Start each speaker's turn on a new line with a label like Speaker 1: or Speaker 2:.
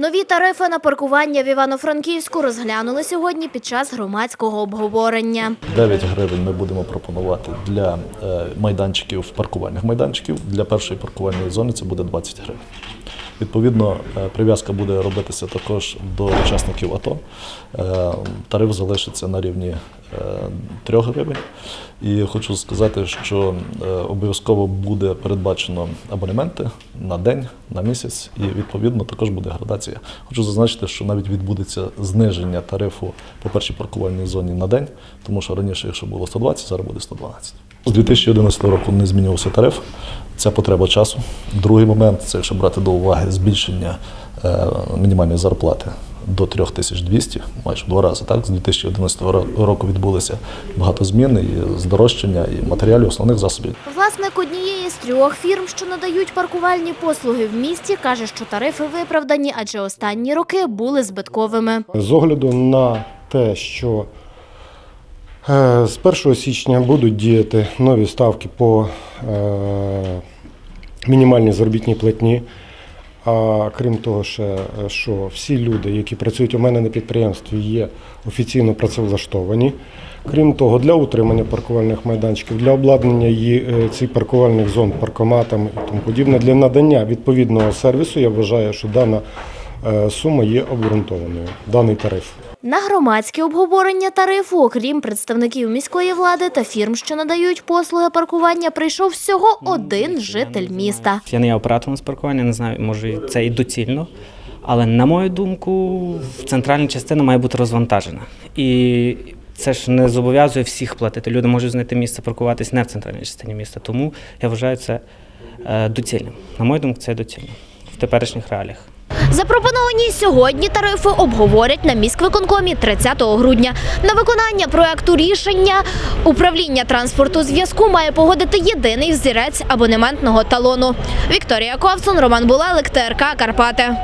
Speaker 1: Нові тарифи на паркування в Івано-Франківську розглянули сьогодні під час громадського обговорення.
Speaker 2: 9 гривень ми будемо пропонувати для е, майданчиків, паркувальних майданчиків. Для першої паркувальної зони це буде 20 гривень. Відповідно, е, прив'язка буде робитися також до учасників АТО. Е, Тариф залишиться на рівні е, 3 гривень. І хочу сказати, що е, обов'язково буде передбачено абонементи на день, на місяць, і відповідно також буде градація. Хочу зазначити, що навіть відбудеться зниження тарифу по першій паркувальній зоні на день, тому що раніше, якщо було 120, зараз буде 112. З 2011 року не змінювався тариф. Це потреба часу. Другий момент це якщо брати до уваги збільшення е, мінімальної зарплати до 3200, майже в два рази. Так, з 2011 ро- року відбулися багато змін і здорожчання і матеріалів, основних засобів.
Speaker 1: Власник однієї з трьох фірм, що надають паркувальні послуги в місті, каже, що тарифи виправдані, адже останні роки були збитковими.
Speaker 3: З огляду на те, що з 1 січня будуть діяти нові ставки по е, мінімальній заробітній платні. А крім того, ще, е, що всі люди, які працюють у мене на підприємстві, є офіційно працевлаштовані. Крім того, для утримання паркувальних майданчиків, для обладнання е, цих паркувальних зон паркоматами і тому подібне, для надання відповідного сервісу, я вважаю, що дана е, сума є обґрунтованою, даний тариф.
Speaker 1: На громадське обговорення тарифу, окрім представників міської влади та фірм, що надають послуги паркування, прийшов всього один житель міста.
Speaker 4: Я не є оператором з паркування, не знаю, може це і доцільно. Але на мою думку, центральна частина має бути розвантажена. І це ж не зобов'язує всіх платити. Люди можуть знайти місце паркуватись не в центральній частині міста. Тому я вважаю це е, доцільним. На мою думку, це доцільно в теперішніх реаліях.
Speaker 1: Запропоновані сьогодні тарифи обговорять на міськвиконкомі 30 грудня. На виконання проекту рішення управління транспорту зв'язку має погодити єдиний взірець абонементного талону. Вікторія Ковсон, Роман Булелик, ТРК Карпати.